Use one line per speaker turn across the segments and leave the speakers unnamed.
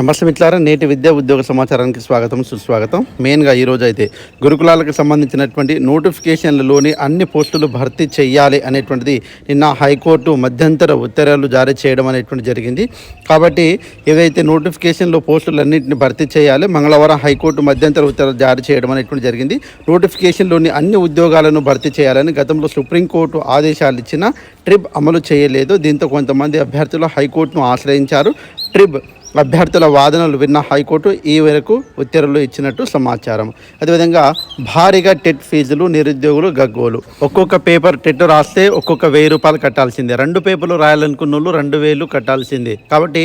నమస్తే మిత్రులారా నేటి విద్యా ఉద్యోగ సమాచారానికి స్వాగతం సుస్వాగతం. మెయిన్గా ఈరోజు అయితే గురుకులాలకు సంబంధించినటువంటి నోటిఫికేషన్లలోని అన్ని పోస్టులు భర్తీ చేయాలి అనేటువంటిది నిన్న హైకోర్టు మధ్యంతర ఉత్తర్వులు జారీ చేయడం అనేటువంటి జరిగింది. కాబట్టి ఏదైతే నోటిఫికేషన్లో పోస్టులన్నింటిని భర్తీ చేయాలి మంగళవారం హైకోర్టు మధ్యంతర ఉత్తర్వులు జారీ చేయడం అనేటువంటి జరిగింది. నోటిఫికేషన్లోని అన్ని ఉద్యోగాలను భర్తీ చేయాలని గతంలో సుప్రీంకోర్టు ఆదేశాలు ఇచ్చిన ట్రిప్ అమలు చేయలేదు. దీంతో కొంతమంది అభ్యర్థులు హైకోర్టును ఆశ్రయించారు. ట్రిప్ అభ్యర్థుల వాదనలు విన్న హైకోర్టు ఈ వరకు ఉత్తర్వులు ఇచ్చినట్టు సమాచారం. అదేవిధంగా భారీగా టెట్ ఫీజులు నిరుద్యోగులు గగ్గోలు. ఒక్కొక్క పేపర్ టెట్ రాస్తే ఒక్కొక్క వెయ్యి రూపాయలు కట్టాల్సిందే. రెండు పేపర్లు రాయాలనుకున్న రెండు వేలు కట్టాల్సిందే. కాబట్టి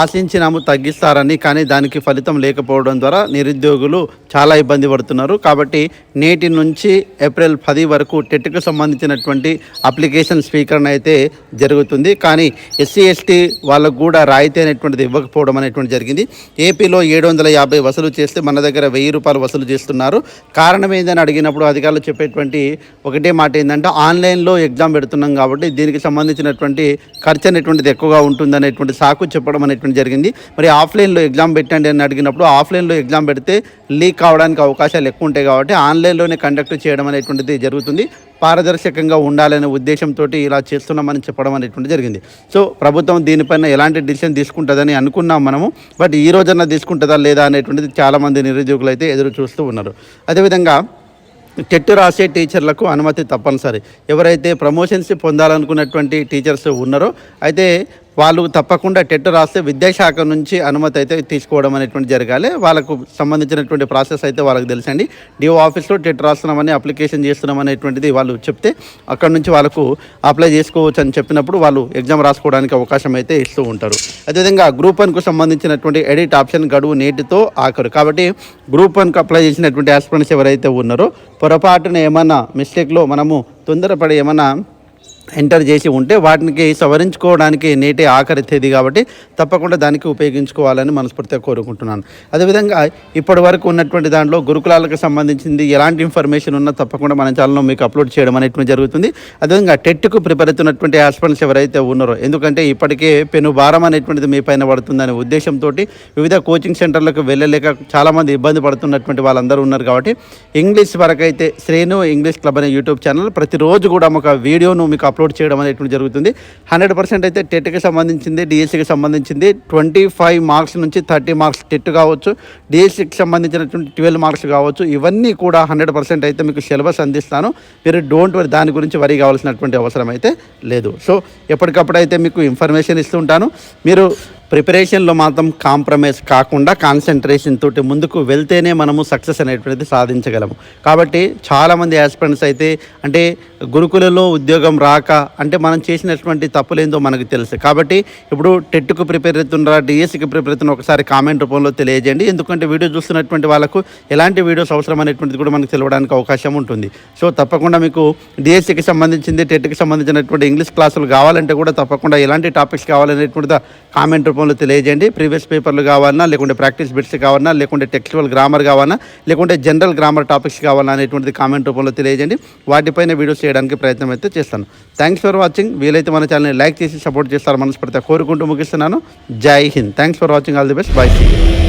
ఆశించినాము తగ్గిస్తారని కానీ దానికి ఫలితం లేకపోవడం ద్వారా నిరుద్యోగులు చాలా ఇబ్బంది పడుతున్నారు. కాబట్టి నేటి నుంచి ఏప్రిల్ పది వరకు టెట్కు సంబంధించినటువంటి అప్లికేషన్ స్వీకరణ అయితే జరుగుతుంది. కానీ ఎస్సీ ఎస్టీ వాళ్ళకు కూడా రాయితీ అనేటువంటిది ఇవ్వకపోవడం అనేటువంటి జరిగింది. ఏపీలో ఏడు వందల యాభై వసూలు చేస్తే మన దగ్గర వెయ్యి రూపాయలు వసూలు చేస్తున్నారు. కారణం ఏందని అడిగినప్పుడు అధికారులు చెప్పేటువంటి ఒకటే మాట ఏంటంటే ఆన్లైన్లో ఎగ్జామ్ పెడుతున్నాం కాబట్టి దీనికి సంబంధించినటువంటి ఖర్చు అనేటువంటిది ఎక్కువగా ఉంటుందనేటువంటి సాకు చెప్పడం అనేటువంటి జరిగింది. మరి ఆఫ్లైన్లో ఎగ్జామ్ పెట్టండి అని అడిగినప్పుడు ఆఫ్లైన్లో ఎగ్జామ్ పెడితే లీక్ కావడానికి అవకాశాలు ఎక్కువ ఉంటాయి కాబట్టి ఆన్లైన్లోనే కండక్ట్ చేయడం అనేటువంటిది జరుగుతుంది. పారదర్శకంగా ఉండాలనే ఉద్దేశంతో ఇలా చేస్తున్నామని చెప్పడం అనేటువంటి జరిగింది. సో ప్రభుత్వం దీనిపైన ఎలాంటి డిసిషన్ తీసుకుంటుందని అనుకున్నాం మనము. బట్ ఈ రోజన్నా తీసుకుంటుందా లేదా అనేటువంటిది చాలామంది నిరుద్యోగులు అయితే ఎదురు చూస్తూ ఉన్నారు. అదేవిధంగా టెట్ రాసే టీచర్లకు అనుమతి తప్పనిసరి. ఎవరైతే ప్రమోషన్స్ పొందాలనుకున్నటువంటి టీచర్స్ ఉన్నారో అయితే వాళ్ళు తప్పకుండా టెట్ రాస్తే విద్యాశాఖ నుంచి అనుమతి అయితే తీసుకోవడం అనేటువంటి జరగాలి. వాళ్ళకు సంబంధించినటువంటి ప్రాసెస్ అయితే వాళ్ళకి తెలుసండి. డిఓ ఆఫీస్లో టెట్ రాస్తున్నామని అప్లికేషన్ చేస్తున్నాం అనేటువంటిది వాళ్ళు చెప్తే అక్కడ నుంచి వాళ్ళకు అప్లై చేసుకోవచ్చు అని చెప్పినప్పుడు వాళ్ళు ఎగ్జామ్ రాసుకోవడానికి అవకాశం అయితే ఇస్తూ ఉంటారు. అదేవిధంగా గ్రూప్ వన్కు సంబంధించినటువంటి ఎడిట్ ఆప్షన్ గడువు నేటితో ఆఖరు. కాబట్టి గ్రూప్ వన్కు అప్లై చేసినటువంటి ఆస్పిరెంట్స్ ఎవరైతే ఉన్నారో పొరపాటున ఏమన్నా మిస్టేక్లో మనము తొందరపడి ఏమన్నా ఎంటర్ చేసి ఉంటే వాటికి సవరించుకోవడానికి నేటి ఆఖరి తేదీ కాబట్టి తప్పకుండా దానికి ఉపయోగించుకోవాలని మనస్ఫూర్తిగా కోరుకుంటున్నాను. అదేవిధంగా ఇప్పటి వరకు ఉన్నటువంటి దాంట్లో గురుకులాలకు సంబంధించింది ఎలాంటి ఇన్ఫర్మేషన్ ఉన్నా తప్పకుండా మన ఛానల్లో మీకు అప్లోడ్ చేయడం అనేటువంటి జరుగుతుంది. అదేవిధంగా టెట్కు ప్రిపేర్ అవుతున్నటువంటి హాస్పిటల్స్ ఎవరైతే ఉన్నారో ఎందుకంటే ఇప్పటికే పెను భారం అనేటువంటిది మీ పైన పడుతుందనే ఉద్దేశంతో వివిధ కోచింగ్ సెంటర్లకు వెళ్ళలేక చాలామంది ఇబ్బంది పడుతున్నటువంటి వాళ్ళందరూ ఉన్నారు కాబట్టి ఇంగ్లీష్ వరకు అయితే శ్రేణు ఇంగ్లీష్ క్లబ్ అనే యూట్యూబ్ ఛానల్ ప్రతిరోజు కూడా ఒక వీడియోను మీకు అప్లోడ్ చేయడం అనేటువంటి జరుగుతుంది? హండ్రెడ్ పర్సెంట్ అయితే టెట్కి సంబంధించింది డిఎస్సికి సంబంధించింది ట్వంటీ ఫైవ్ మార్క్స్ నుంచి థర్టీ మార్క్స్ టెట్ కావచ్చు డిఎస్సికి సంబంధించినటువంటి ట్వెల్వ్ మార్క్స్ కావచ్చు ఇవన్నీ కూడా హండ్రెడ్ పర్సెంట్ అయితే మీకు సిలబస్ అందిస్తాను. మీరు డోంట్ వరీ దాని గురించి వరి కావాల్సినటువంటి అవసరం అయితే లేదు. సో ఎప్పటికప్పుడు అయితే మీకు ఇన్ఫర్మేషన్ ఇస్తుంటాను మీరు ప్రిపరేషన్లో మాత్రం కాంప్రమైజ్ కాకుండా కాన్సన్ట్రేషన్ తోటి ముందుకు వెళ్తేనే మనము సక్సెస్ అనేటువంటిది సాధించగలము. కాబట్టి చాలామంది యాస్పిరెంట్స్ అయితే అంటే గురుకులలో ఉద్యోగం రాక అంటే మనం చేసినటువంటి తప్పులేందో మనకు తెలుసు. కాబట్టి ఇప్పుడు టెట్కు ప్రిపేర్ అవుతున్నారా డిఎస్సికి ప్రిపేర్ అవుతున్న ఒకసారి కామెంట్ రూపంలో తెలియజేయండి. ఎందుకంటే వీడియో చూస్తున్నటువంటి వాళ్ళకు ఎలాంటి వీడియోస్ అవసరం అనేటువంటిది కూడా మనకు తెలియడానికి అవకాశం ఉంటుంది. సో తప్పకుండా మీకు డిఎస్సికి సంబంధించింది టెట్కి సంబంధించినటువంటి ఇంగ్లీష్ క్లాసులు కావాలంటే కూడా తప్పకుండా ఎలాంటి టాపిక్స్ కావాలనేటువంటిది కామెంట్ రూపంలో తెలియజేయండి. ప్రీవియస్ పేపర్లు కావాలన్నా లేకుంటే ప్రాక్టీస్ బిట్స్ కావాలన్నా లేకుంటే టెక్స్టువల్ గ్రామర్ కావాలన్నా లేకుంటే జనరల్ గ్రామర్ టాపిక్స్ కావాలన్నా అనేటువంటిది కామెంట్ రూపంలో తెలియజేయండి. వాటిపైన వీడియోస్ చేయడానికి ప్రయత్నం అయితే చేస్తాను. థ్యాంక్స్ ఫర్ వాచింగ్ వీలైతే మన ఛానల్ని లైక్ చేసి సపోర్ట్ చేస్తారు మనస్ఫూర్తిగా కోరుకుంటూ ముగిస్తున్నాను. Jai Hind. Thanks for watching all the best bye see